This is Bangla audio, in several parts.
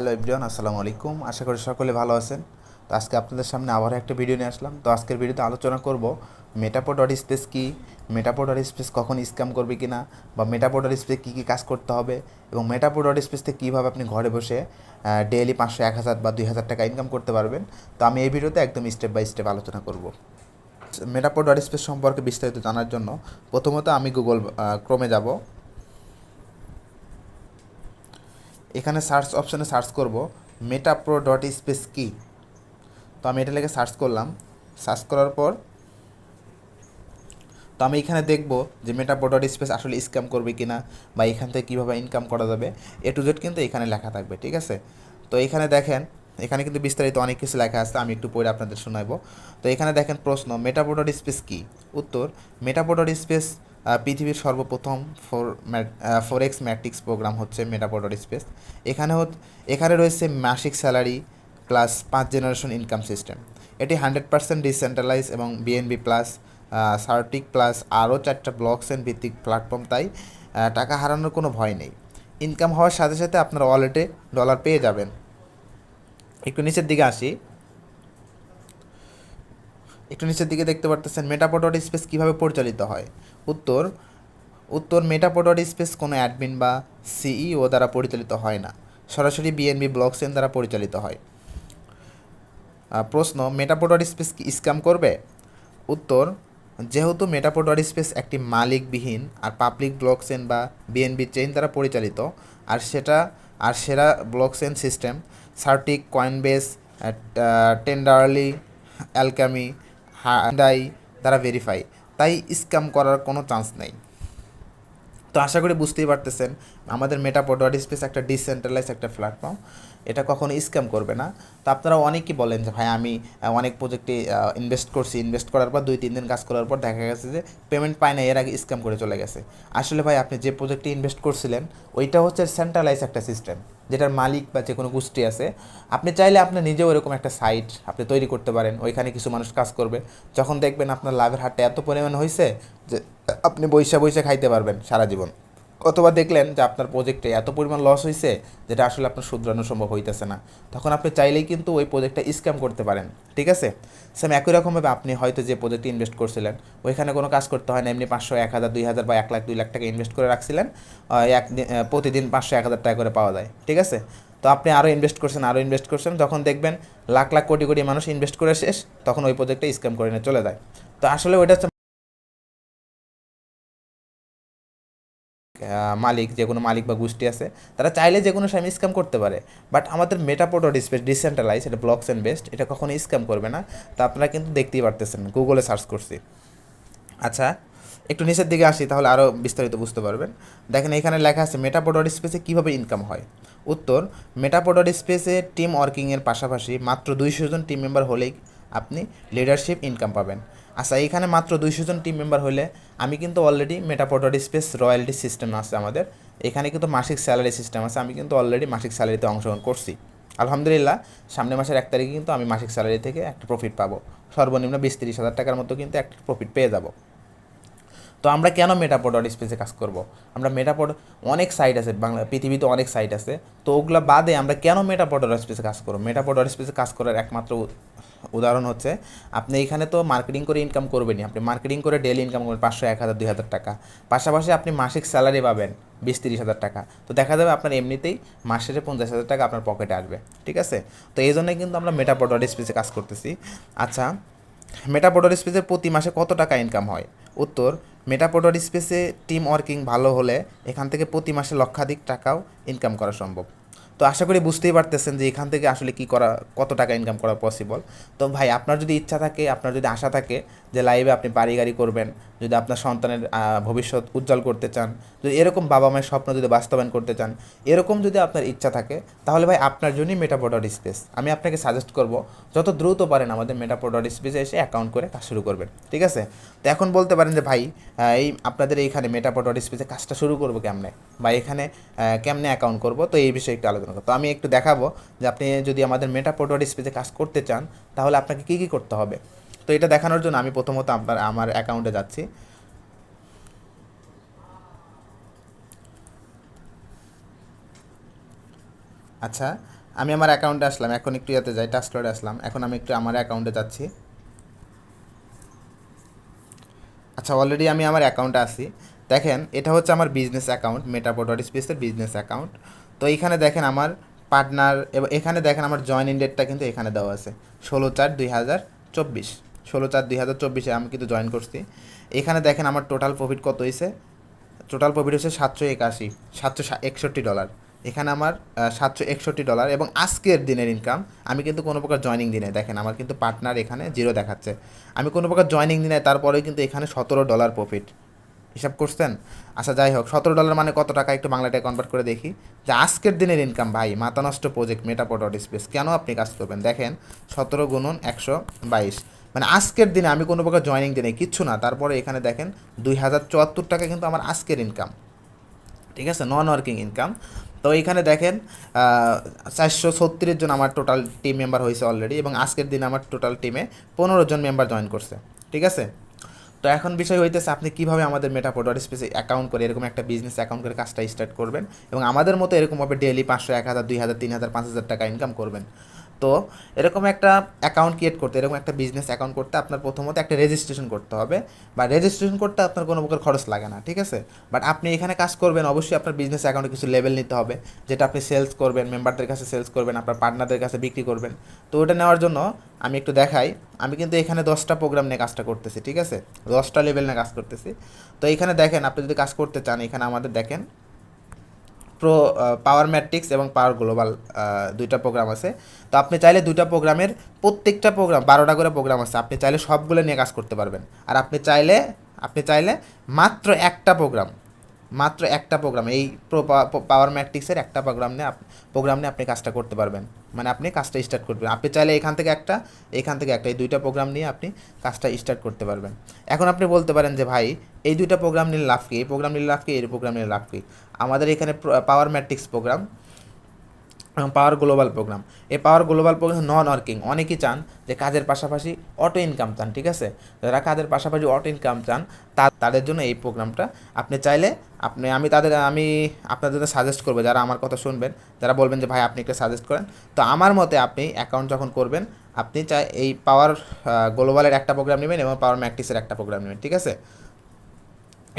হ্যালো এভরিওয়ান, আসসালামু আলাইকুম। আশা করি সকলে ভালো আছেন। তো আজকে আপনাদের সামনে আবারও একটা ভিডিও নিয়ে আসলাম। তো আজকের ভিডিওতে আলোচনা করব মেটাপো ডট স্পেস কী? মেটাপো ডট স্পেস কখন স্ক্যাম করবে কি না বা মেটাপো ডট স্পেস কী কী কাজ করতে হবে? এবং মেটাপো ডট স্পেস থেকে কীভাবে আপনি ঘরে বসে ডেইলি পাঁচশো, এক হাজার বা দুই হাজার টাকা ইনকাম করতে পারবেন। তো আমি এই ভিডিওতে একদম স্টেপ বাই স্টেপ আলোচনা করব। মেটাপো ডট স্পেস সম্পর্কে বিস্তারিত জানার জন্য প্রথমত আমি গুগল ক্রমে যাব। এখানে সার্চ অপশানে সার্চ করব মেটাপ্রো ডট স্পেস কি? তো আমি এটা লেগে সার্চ করলাম। সার্চ করার পর, তো আমি এখানে দেখব যে মেটাপ্রো ডট স্পেস আসলে স্ক্যাম করবে কি না বা এখান থেকে কীভাবে ইনকাম করা যাবে। এ টু জেড কিন্তু এখানে লেখা থাকবে, ঠিক আছে? তো এখানে দেখেন, এখানে কিন্তু বিস্তারিত অনেক কিছু লেখা আছে, আমি একটু পড়ে আপনাদের শোনাবো। তো এখানে দেখেন প্রশ্ন মেটাপ্রো ডট স্পেস কী? উত্তর মেটাপ্রো ডট স্পেস পৃথিবীর সর্বপ্রথম four four x matrix program হচ্ছে মেটাপোডর স্পেস এখানে এখানে রয়েছে মাসিক স্যালারি প্লাস পাঁচ জেনারেশন ইনকাম সিস্টেম এটি হান্ড্রেড পার্সেন্ট ডিসেন্ট্রালাইজ এবং বিএনবি প্লাস সার্টিক প্লাস আরও চারটা ব্লক চেন ভিত্তিক প্ল্যাটফর্ম তাই টাকা হারানোর কোনো ভয় নেই। ইনকাম হওয়ার সাথে সাথে আপনার ওয়ালেটে ডলার পেয়ে যাবেন। একটু নিচের দিকে আসি। একটু নিচের দিকে দেখতে পারতেছেন মেটাপোডট স্পেস কীভাবে পরিচালিত হয়? উত্তর উত্তর মেটাপোডট স্পেস কোনো অ্যাডমিন বা সিইও দ্বারা পরিচালিত হয় না। সরাসরি বিএনবি ব্লকচেন দ্বারা পরিচালিত হয়। প্রশ্ন মেটাপোডট স্পেস কি স্ক্যাম করবে? উত্তর, যেহেতু মেটাপোডট স্পেস একটি মালিকবিহীন আর পাবলিক ব্লকচেন বা বিএনবি চেইন দ্বারা পরিচালিত, আর সেটা, আর সেরা blockchain system, CertiK, Coinbase Tenderly, Alchemy হান্ডাই তারা ভেরিফাই তাই স্ক্যাম করার কোনো চান্স নেই। তো আশা করি বুঝতেই পারতেছেন, আমাদের মেটাপোড ডট স্পেস একটা ডিসেন্ট্রালাইজ একটা প্ল্যাটফর্ম এটা কখনো স্ক্যাম করবে না। তো আপনারা অনেকেই বলেন যে, ভাই, আমি অনেক প্রজেক্টে ইনভেস্ট করছি। ইনভেস্ট করার পর দুই তিন দিন কাজ করার পর দেখা গেছে যে পেমেন্ট পায় না, এর আগে স্ক্যাম করে চলে গেছে। আসলে ভাই, আপনি যে প্রজেক্টে ইনভেস্ট করছিলেন, ওইটা হচ্ছে সেন্ট্রালাইজ একটা সিস্টেম যেটার মালিক বা যে কোনো গোষ্ঠী আছে। আপনি চাইলে আপনি নিজেও এরকম একটা সাইট আপনি তৈরি করতে পারেন, ওইখানে কিছু মানুষ কাজ করবে। যখন দেখবেন আপনার লাভের হারটা এত পরিমাণ হয়েছে যে, আপনি বৈশা বৈশা খাইতে পারবেন সারা জীবন। অথবা দেখলেন যে আপনার প্রজেক্টে এত পরিমাণ লস হয়েছে যেটা আসলে আপনার শুধরানো সম্ভব হইতেছে না? তখন আপনি চাইলেই কিন্তু ওই প্রজেক্টটা স্ক্যাম করতে পারেন, ঠিক আছে? সেম একই রকমভাবে আপনি হয়তো যে প্রজেক্টে ইনভেস্ট করছিলেন, ওইখানে কোনো কাজ করতে হয় না, এমনি পাঁচশো, এক হাজার, দুই হাজার বা এক লাখ, দুই লাখ টাকা ইনভেস্ট করে রাখছিলেন এক প্রতিদিন পাঁচশো, এক হাজার টাকা করে পাওয়া যায়, ঠিক আছে? তো আপনি আরও ইনভেস্ট করছেন আরও ইনভেস্ট করছেন, যখন দেখবেন লাখ লাখ, কোটি কোটি মানুষ ইনভেস্ট করে শেষ, তখন ওই প্রজেক্টটা স্ক্যাম করে নিয়ে চলে যায়। তো আসলে ওইটা মালিক, যে কোনো মালিক বা গোষ্ঠী আছে, তারা চাইলে যে কোনো সময় স্ক্যাম করতে পারে। বাট আমাদের মেটাপোটো ডিসপেস ডিসেন্ট্রালাইজ এটা ব্লকস অ্যান্ড বেস্ট এটা কখনো স্ক্যাম করবে না। তা আপনারা কিন্তু দেখতেই পারতেছেন গুগলে সার্চ করছি। আচ্ছা একটু নিচের দিকে আসি, তাহলে আরও বিস্তারিত বুঝতে পারবেন। দেখেন এখানে লেখা আছে মেটাপোডট স্পেসে কীভাবে ইনকাম হয়? উত্তর মেটাপোডট স্পেসে টিম ওয়ার্কিংয়ের পাশাপাশি মাত্র দুইশো জন টিম মেম্বার হলেই আপনি লিডারশিপ ইনকাম পাবেন। আচ্ছা এইখানে মাত্র দুইশো জন টিম মেম্বার হলে আমি কিন্তু already Metapo dot space royalty system আছে আমাদের। এখানে কিন্তু মাসিক স্যালারি সিস্টেম আছে, আমি কিন্তু অলরেডি মাসিক স্যালারিতে অংশগ্রহণ করছি। আলহামদুলিল্লাহ সামনে মাসের এক তারিখে কিন্তু আমি মাসিক স্যালারি থেকে একটা প্রফিট পাবো। সর্বনিম্ন বিশ তিরিশ হাজার টাকার মতো কিন্তু একটা প্রফিট পেয়ে যাব। তো আমরা কেন মেটাপোড ডট স্পেসে কাজ করব? আমরা মেটাপোড অনেক সাইট আছে, বাংলা, পৃথিবীতে অনেক সাইট আছে। তো ওগুলো বাদে আমরা কেন মেটাপোড ডট স্পেসে কাজ করব? মেটাপোড ডট স্পেসে কাজ করার একমাত্র উদাহরণ হচ্ছে, আপনি এখানে তো মার্কেটিং করে ইনকাম করবেনই। আপনি মার্কেটিং করে ডেলি ইনকাম করবেন পাঁচশো, এক হাজার, দুই হাজার টাকা। পাশাপাশি আপনি মাসিক স্যালারি পাবেন বিশ, তিরিশ হাজার টাকা। তো দেখা যাবে আপনার এমনিতেই মাসের পঞ্চাশ হাজার টাকা আপনার পকেটে আসবে, ঠিক আছে? তো এই জন্যই কিন্তু আমরা মেটাপোড ডট স্পেসে কাজ করতেছি। আচ্ছা মেটাপোডর স্পেসে প্রতি মাসে কত টাকা ইনকাম হয়? উত্তর মেটাপোডর স্পেসে টিম ওয়ার্কিং ভালো হলে এখান থেকে প্রতি মাসে লক্ষাধিক টাকাও ইনকাম করা সম্ভব। তো আশা করি বুঝতেই পারতেছেন যে এখান থেকে আসলে কি করা, কত টাকা ইনকাম করা পসিবল তো ভাই, আপনার যদি ইচ্ছা থাকে, আপনার যদি আশা থাকে যে লাইভে আপনি বাড়ি গাড়ি করবেন, যদি আপনার সন্তানের ভবিষ্যৎ উজ্জ্বল করতে চান, যদি এরকম বাবা মায়ের স্বপ্ন যদি বাস্তবায়ন করতে চান, এরকম যদি আপনার ইচ্ছা থাকে, তাহলে ভাই আপনার জন্যই মেটাপোডট স্পেস আমি আপনাকে সাজেস্ট করব, যত দ্রুত পারেন আমাদের মেটাপোডট স্পেসে এসে অ্যাকাউন্ট করে কাজ শুরু করবেন, ঠিক আছে? তো এখন বলতে পারেন যে ভাই এই আপনাদের এইখানে মেটাপোডট স্পেসে কাজটা শুরু করব কেমনে? বা এখানে কেমনে অ্যাকাউন্ট করব? তো এই বিষয়ে একটু আলোচনা তো আমি একটু দেখাবো যে আপনি যদি আমাদের মেটাপোডট স্পেসে কাজ করতে চান, তাহলে আপনাকে কী কী করতে হবে? তো এটা দেখানোর জন্য আমি প্রথমত আপনার, আমার অ্যাকাউন্টে যাচ্ছি। আচ্ছা আমি আমার অ্যাকাউন্টে আসলাম, এখন একটু ইয়াতে যাই টাস্কলোডে আসলাম। এখন আমি একটু আমার অ্যাকাউন্টে যাচ্ছি। আচ্ছা অলরেডি আমি আমার অ্যাকাউন্টে আসি দেখেন, এটা হচ্ছে আমার বিজনেস অ্যাকাউন্ট মেটাপো ডট স্পেসের বিজনেস অ্যাকাউন্ট তো এইখানে দেখেন আমার পার্টনার এবং এখানে দেখেন আমার জয়েন ডেটটা কিন্তু এখানে দেওয়া আছে। ষোলো চার দুই হাজার চব্বিশ। ষোলো চার দুই হাজার চব্বিশে আমি কিন্তু জয়েন করছি। এখানে দেখেন আমার টোটাল প্রফিট কত হয়েছে? টোটাল প্রফিট হচ্ছে সাতশো একাশি, সাতশো একষট্টি ডলার এখানে আমার সাতশো একষট্টি ডলার এবং আজকের দিনের ইনকাম আমি কিন্তু কোনো প্রকার জয়নিং দিনে দেখেন আমার কিন্তু পার্টনার এখানে জিরো দেখাচ্ছে। আমি কোনো প্রকার জয়নিং দিনে তারপরেও কিন্তু এখানে সতেরো ডলার প্রফিট হিসাব করছেন? আচ্ছা যাই হোক, সতেরো ডলার মানে কত টাকা? একটু বাংলাটায় কনভার্ট করে দেখি। যে আজকের দিনের ইনকাম ভাই মাথা নষ্ট প্রজেক্ট মেটাপো ডট স্পেস কেন আপনি কাজ করবেন? দেখেন, সতেরো গুণন একশো বাইশ। মানে আজকের দিনে আমি কোনো প্রকার জয়নিং দিনে কিচ্ছু না। তারপরে এখানে দেখেন, দুই হাজার চুয়াত্তর টাকা কিন্তু আমার আজকের ইনকাম ঠিক আছে? নন ওয়ার্কিং ইনকাম তো এইখানে দেখেন চারশো ছত্রিশ জন আমার টোটাল টিম মেম্বার হয়েছে অলরেডি এবং আজকের দিনে আমার টোটাল টিমে পনেরো জন মেম্বার জয়েন করছে। ঠিক আছে? তো এখন বিষয় হইতেছে আপনি কীভাবে আমাদের মেটাপো ডট স্পেসে অ্যাকাউন্ট করে এরকম একটা বিজনেস অ্যাকাউন্ট করে কাজটা স্টার্ট করবেন? এবং আমাদের মতো এরকমভাবে ডেলি পাঁচশো, এক হাজার, দুই হাজার, তিন হাজার, পাঁচ হাজার টাকা ইনকাম করবেন। তো এরকম একটা অ্যাকাউন্ট ক্রিয়েট করতে, এরকম একটা বিজনেস অ্যাকাউন্ট করতে আপনার প্রথমত একটা রেজিস্ট্রেশন করতে হবে। বা রেজিস্ট্রেশন করতে আপনার কোনো প্রকার খরচ লাগে না, ঠিক আছে? বাট আপনি এখানে কাজ করবেন, অবশ্যই আপনার বিজনেস অ্যাকাউন্টে কিছু লেভেল নিতে হবে। যেটা আপনি সেলস করবেন মেম্বারদের কাছে সেলস করবেন, আপনার পার্টনারদের কাছে বিক্রি করবেন। তো ওটা নেওয়ার জন্য আমি একটু দেখাই, আমি কিন্তু এখানে দশটা প্রোগ্রাম নিয়ে কাজটা করতেছি, ঠিক আছে? দশটা লেভেল নিয়ে কাজ করতেছি। তো এখানে দেখেন, আপনি যদি কাজ করতে চান, এখানে আমাদের দেখেন প্রো পাওয়ার ম্যাট্রিক্স এবং পাওয়ার গ্লোবাল দুইটা প্রোগ্রাম আছে। তো আপনি চাইলে দুইটা প্রোগ্রামের প্রত্যেকটা প্রোগ্রাম বারোটা করে প্রোগ্রাম আছে। আপনি চাইলে সবগুলো নিয়ে কাজ করতে পারবেন। আর আপনি চাইলে আপনি চাইলে মাত্র একটা প্রোগ্রাম মাত্র একটা প্রোগ্রাম এই পাওয়ার ম্যাট্রিক্সের একটা প্রোগ্রাম নিয়ে প্রোগ্রাম নিয়ে আপনি কাজটা করতে পারবেন। মানে আপনি কাজটা স্টার্ট করবেন। আপনি চাইলে এখান থেকে একটা, এখান থেকে একটা, এই দুইটা প্রোগ্রাম নিয়ে আপনি কাজটা স্টার্ট করতে পারবেন। এখন আপনি বলতে পারেন যে, ভাই, এই দুইটা প্রোগ্রাম নিয়ে লাভ কী? এই প্রোগ্রাম নিয়ে লাভ কী? এই প্রোগ্রাম নিয়ে লাভ কী? আমাদের এখানে power matrix program power global program এই power global program non working অনেকেই চান যে কাজের পাশাপাশি অটো ইনকাম চান, ঠিক আছে? যারা কাজের পাশাপাশি অটো ইনকাম চান, তা, তাদের জন্য এই প্রোগ্রামটা আপনি চাইলে আপনি, আমি তাদের, আমি আপনাদের জন্য সাজেস্ট করব, যারা আমার কথা শুনবেন, যারা বলবেন যে, ভাই, আপনি একটা সাজেস্ট করেন। তো আমার মতে আপনি অ্যাকাউন্ট যখন করবেন, আপনি চাই, এই পাওয়ার গ্লোবালের একটা প্রোগ্রাম নেবেন এবং পাওয়ার ম্যাকটিসের একটা প্রোগ্রাম নেবেন, ঠিক আছে?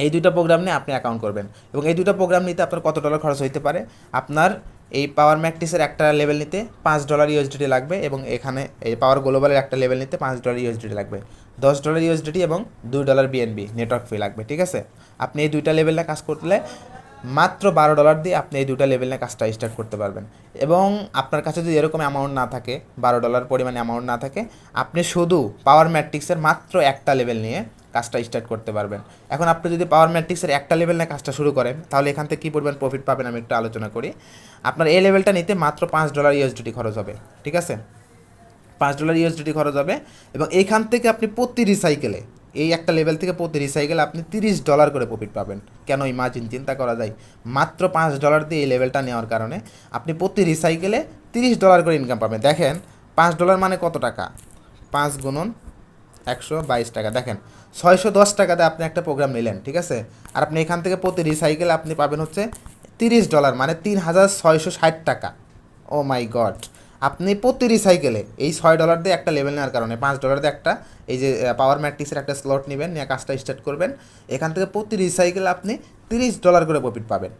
এই দুটো প্রোগ্রাম নিয়ে আপনি অ্যাকাউন্ট করবেন। এবং এই দুটো প্রোগ্রাম নিতে আপনার কত ডলার খরচ হইতে পারে? আপনার এই পাওয়ার ম্যাকটিসের একটা লেভেল নিতে পাঁচ ডলার ইউএসডিটি লাগবে এবং এখানে এই পাওয়ার গ্লোবালের একটা লেভেল নিতে পাঁচ ডলার ইউএসডিটি লাগবে, দশ ডলার ইউএসডিটি এবং দুই ডলার বিএনবি নেটওয়ার্ক ফি লাগবে, ঠিক আছে? আপনি এই দুইটা লেভেলে কাজ করলে মাত্র বারো ডলার দিয়ে আপনি এই দুটা নিয়ে কাজটা স্টার্ট করতে পারবেন। এবং আপনার কাছে যদি এরকম অ্যামাউন্ট না থাকে, বারো ডলার পরিমাণে অ্যামাউন্ট না থাকে, আপনি শুধু পাওয়ার ম্যাট্রিক্সের মাত্র একটা লেভেল নিয়ে কাজটা স্টার্ট করতে পারবেন। এখন আপনি যদি পাওয়ার ম্যাট্রিক্সের একটা লেভেল নিয়ে কাজটা শুরু করেন, তাহলে এখান থেকে কী পরিমাণ প্রফিট পাবেন আমি একটু আলোচনা করি। আপনার এই লেভেলটা নিতে মাত্র পাঁচ ডলার ইউএসডিটি খরচ হবে, ঠিক আছে? পাঁচ ডলার ইউএসডিটি খরচ হবে এবং এইখান থেকে আপনি প্রতি রিসাইকেলে এই একটা লেভেল থেকে প্রতি রিসাইকেলে আপনি তিরিশ ডলার করে প্রফিট পাবেন। কেন ইমাজিন চিন্তা করা যায়। মাত্র পাঁচ ডলার দিয়ে এই লেভেলটা নেওয়ার কারণে আপনি প্রতি রিসাইকেলে তিরিশ ডলার করে ইনকাম পাবেন। দেখেন, পাঁচ ডলার মানে কত টাকা? পাঁচ গুণন একশো বাইশ টাকা। দেখেন, ছয়শো দশ টাকাতে আপনি একটা প্রোগ্রাম নিলেন, ঠিক আছে? আর আপনি এখান থেকে প্রতি রিসাইকেল আপনি পাবেন হচ্ছে তিরিশ ডলার মানে তিন হাজার ছয়শো ষাট টাকা। ও মাই গড আপনি প্রতি রিসাইকেলে এই ছয় ডলার দিয়ে একটা লেভেল নেওয়ার কারণে, পাঁচ ডলার দিয়ে একটা, এই যে পাওয়ার ম্যাট্রিক্সের একটা স্লট নেবেন, নিয়ে কাজটা স্টার্ট করবেন। এখান থেকে প্রতি রিসাইকেলে আপনি তিরিশ ডলার করে প্রফিট পাবেন।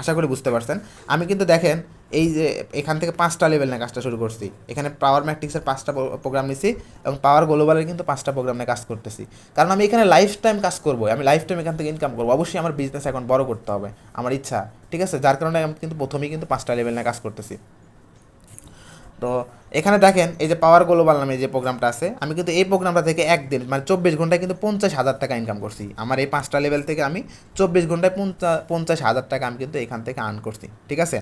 আশা করি বুঝতে পারছেন। আমি কিন্তু দেখেন এই যে এখান থেকে পাঁচটা লেভেল নিয়ে কাজটা শুরু করছি। এখানে পাওয়ার ম্যাট্রিক্সের পাঁচটা প্রোগ্রাম নিছি এবং পাওয়ার গ্লোবালের কিন্তু পাঁচটা প্রোগ্রাম নিয়ে কাজ করতেছি। কারণ আমি এখানে লাইফ টাইম কাজ করব, আমি লাইফ টাইম এখান থেকে ইনকাম করব। অবশ্যই আমার বিজনেস এখন বড় করতে হবে, আমার ইচ্ছা, ঠিক আছে? যার কারণে আমি কিন্তু প্রথমেই কিন্তু পাঁচটা লেভেল নিয়ে কাজ করতেছি। তো এখানে দেখেন, এই যে পাওয়ার গ্লোবাল নামে যে প্রোগ্রামটা আছে, আমি কিন্তু এই প্রোগ্রামটা থেকে একদিন মানে চব্বিশ ঘন্টায় কিন্তু পঞ্চাশ হাজার টাকা ইনকাম করছি। আমার এই পাঁচটা লেভেল থেকে আমি চব্বিশ ঘন্টায় পঞ্চাশ হাজার টাকা আমি কিন্তু এখান থেকে আর্ন করছি, ঠিক আছে?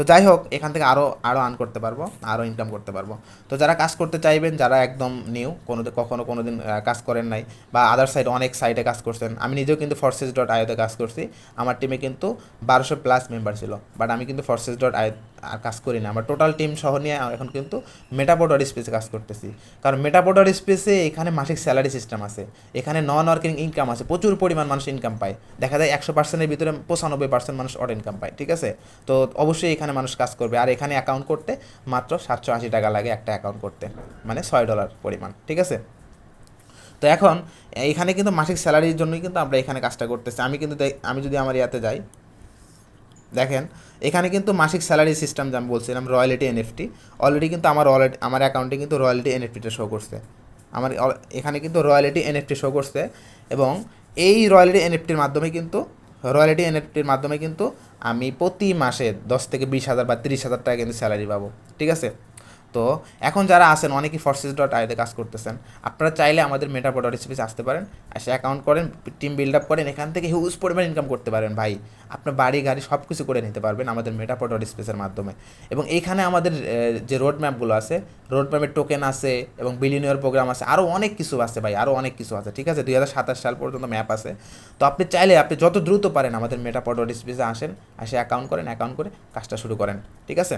তো যাই হোক এখান থেকে আরও আরও আর্ন করতে পারব আরও ইনকাম করতে পারব। তো যারা কাজ করতে চাইবেন, যারা একদম নিউ কোনো কখনও কোনো দিন কাজ করেন নাই বা আদার সাইড অনেক সাইডে কাজ করছেন, আমি নিজেও কিন্তু ফরসেস ডট আয়োতে কাজ করছি। আমার টিমে কিন্তু বারোশো প্লাস মেম্বার ছিল বাট আমি কিন্তু ফরসেস ডট আয় আর কাজ করি না। আমরা টোটাল টিম সহ নিয়ে এখন কিন্তু মেটাপোর্ট স্পেসে কাজ করতেছি। কারণ মেটাপোর্ট স্পেসে এখানে মাসিক স্যালারি সিস্টেম আছে। এখানে নন ওয়ার্কিং ইনকাম আছে। প্রচুর পরিমাণ মানুষ ইনকাম পায়। দেখা যায় একশো পার্সেন্টের ভিতরে পঁচানব্বই পার্সেন্ট মানুষ অড ইনকাম পায়, ঠিক আছে? তো অবশ্যই এখানে মানুষ কাজ করবে। আর এখানে অ্যাকাউন্ট করতে মাত্র সাতশো আশি টাকা লাগে একটা অ্যাকাউন্ট করতে। মানে ছয় ডলার পরিমাণ, ঠিক আছে? তো এখন এখানে কিন্তু মাসিক স্যালারির জন্যই কিন্তু আমরা এখানে কাজটা করতেছি। আমি কিন্তু আমি যদি আমার ইয়াতে যাই দেখেন, এখানে কিন্তু মাসিক স্যালারি সিস্টেম যে আমি বলছিলাম রয়্যালিটি এনএফটি অলরেডি কিন্তু আমার অলরেডি আমার অ্যাকাউন্টে কিন্তু রয়্যালিটি এনএফটিটা শো করছে। আমার এখানে কিন্তু রয়্যালিটি এনএফটি শো করছে এবং এই রয়্যালিটি এনএফটির মাধ্যমে কিন্তু রয়্যালিটি এনএফটির মাধ্যমে কিন্তু আমি প্রতি মাসে দশ থেকে বিশ হাজার বা তিরিশ হাজার টাকা কিন্তু স্যালারি পাবো। ঠিক আছে? তো এখন যারা আছেন, অনেকেই ফর্সেস ডট আইতে কাজ করতেছেন। আপনারা চাইলে আমাদের মেটাপো ডট স্পেসে আসতে পারেন, এসে অ্যাকাউন্ট করেন টিম বিল্ড আপ করেন, এখান থেকে হিউজ পরিমাণ ইনকাম করতে পারেন ভাই। আপনার বাড়ি, গাড়ি সব কিছু করে নিতে পারবেন আমাদের মেটাপো ডট স্পেসের মাধ্যমে। এবং এইখানে আমাদের যে রোড ম্যাপগুলো আছে রোড ম্যাপের টোকেন আছে এবং বিলিনিয়র প্রোগ্রাম আছে আরও অনেক কিছু আছে ভাই আরও অনেক কিছু আছে, ঠিক আছে? দুই হাজার সাতাশ সাল পর্যন্ত ম্যাপ আছে। তো আপনি চাইলে, আপনি যত দ্রুত পারেন আমাদের মেটাপো ডট স্পেসে আসেন, এসে অ্যাকাউন্ট করেন অ্যাকাউন্ট করে কাজটা শুরু করেন, ঠিক আছে?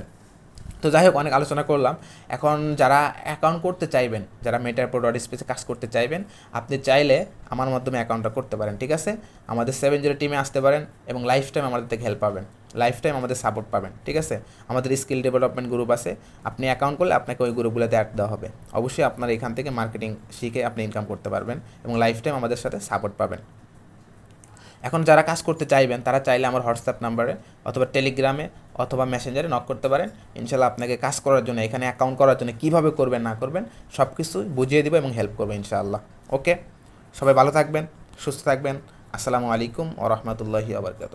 তো যাই হোক, অনেক আলোচনা করলাম। এখন যারা অ্যাকাউন্ট করতে চাইবেন, যারা মেটার প্রোডাক্ট স্পেসে কাজ করতে চাইবেন, আপনি চাইলে আমার মাধ্যমে অ্যাকাউন্টটা করতে পারেন, ঠিক আছে? আমাদের সেভেন জিরো টিমে আসতে পারেন এবং লাইফ টাইম আমাদের থেকে হেল্প পাবেন। লাইফ টাইম আমাদের সাপোর্ট পাবেন, ঠিক আছে? আমাদের স্কিল ডেভেলপমেন্ট গ্রুপ আছে। আপনি অ্যাকাউন্ট করলে আপনাকে ওই গ্রুপগুলোতে অ্যাড দেওয়া হবে। অবশ্যই আপনার এখান থেকে মার্কেটিং শিখে আপনি ইনকাম করতে পারবেন এবং লাইফ টাইম আমাদের সাথে সাপোর্ট পাবেন। এখন যারা কাজ করতে চাইবেন, তারা চাইলে আমার হোয়াটসঅ্যাপ নাম্বারে অথবা টেলিগ্রামে অথবা মেসেঞ্জারে নক করতে পারেন। ইনশাল্লাহ আপনাকে কাজ করার জন্য, এখানে অ্যাকাউন্ট করার জন্য কীভাবে করবেন, না করবেন সব কিছু বুঝিয়ে দেবো এবং হেল্প করব ইনশাআল্লাহ। ওকে সবাই ভালো থাকবেন, সুস্থ থাকবেন। আসসালামু আলাইকুম ও রহমতুল্লাহি আবরকাত